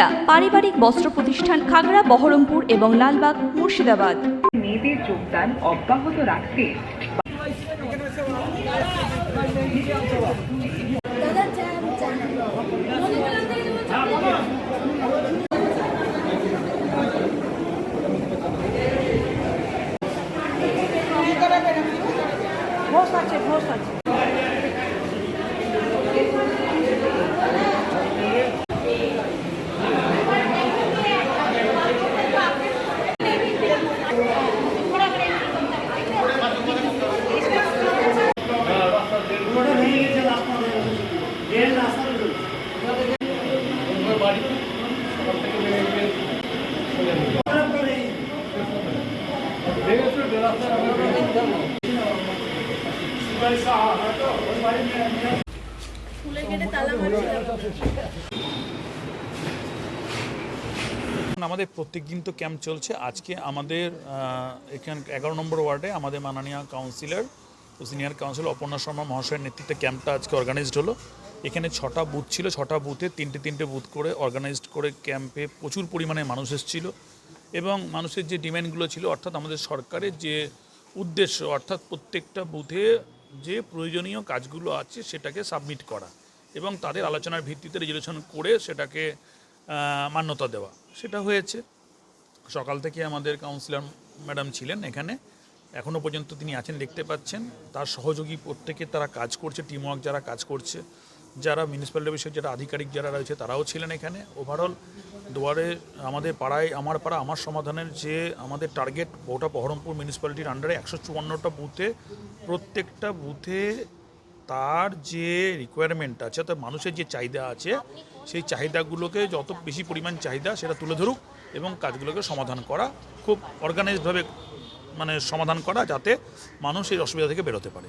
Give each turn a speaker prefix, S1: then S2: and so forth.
S1: সুনিতা পারিবারিক বস্ত্র প্রতিষ্ঠান খাগড়া বহরমপুর এবং লালবাগ মুর্শিদাবাদ।
S2: মেয়েদের যোগদান অব্যাহত রাখতে
S3: আমাদের প্রত্যেক দিন তো ক্যাম্প চলছে। আজকে আমাদের এখানে এগারো নম্বর ওয়ার্ডে আমাদের মাননীয় councillor senior councillor Aparna Sharma মহাশয়ের নেতৃত্বে ক্যাম্পটা আজকে অর্গানাইজড হলো। এখানে ছটা বুথ ছিল। ছটা বুথে তিনটে তিনটে বুথ করে অর্গানাইজড করে ক্যাম্পে প্রচুর পরিমাণে মানুষ এসেছিল এবং মানুষের যে ডিম্যান্ডগুলো ছিল, অর্থাৎ আমাদের সরকারের যে উদ্দেশ্য, অর্থাৎ প্রত্যেকটা বুথে যে প্রয়োজনীয় কাজগুলো আছে সেটাকে সাবমিট করা এবং তাদের আলোচনার ভিত্তিতে রেজলিউশন করে সেটাকে মান্যতা দেওয়া। সেটা হয়েছে। সকাল থেকে আমাদের কাউন্সিলর ম্যাডাম ছিলেন এখানে। এখনও পর্যন্ত তিনি আছেন, দেখতে পাচ্ছেন। তার সহযোগী প্রত্যেকে তারা কাজ করছে টিমওয়ার্ক যারা কাজ করছে। যারা মিউনিসিপ্যাল বিষয়ে যারা আধিকারিক যারা রয়েছে, তারাও ছিলেন এখানে। ওভারঅল দুয়ারে আমাদের পাড়ায়, আমার পাড়া, আমার সমাধানের যে আমাদের টার্গেট গোটা বহরমপুর মিউনিসিপ্যালিটির আন্ডারে একশো চুয়ান্নটা বুথে, প্রত্যেকটা বুথে তার যে রিকোয়ারমেন্ট আছে, অর্থাৎ মানুষের যে চাহিদা আছে, সেই চাহিদাগুলোকে যত বেশি পরিমাণ চাহিদা সেটা তুলে ধরুক এবং কাজগুলোকে সমাধান করা, খুব অর্গানাইজভাবে মানে সমাধান করা যাতে মানুষ এই অসুবিধা থেকে বেরোতে পারে।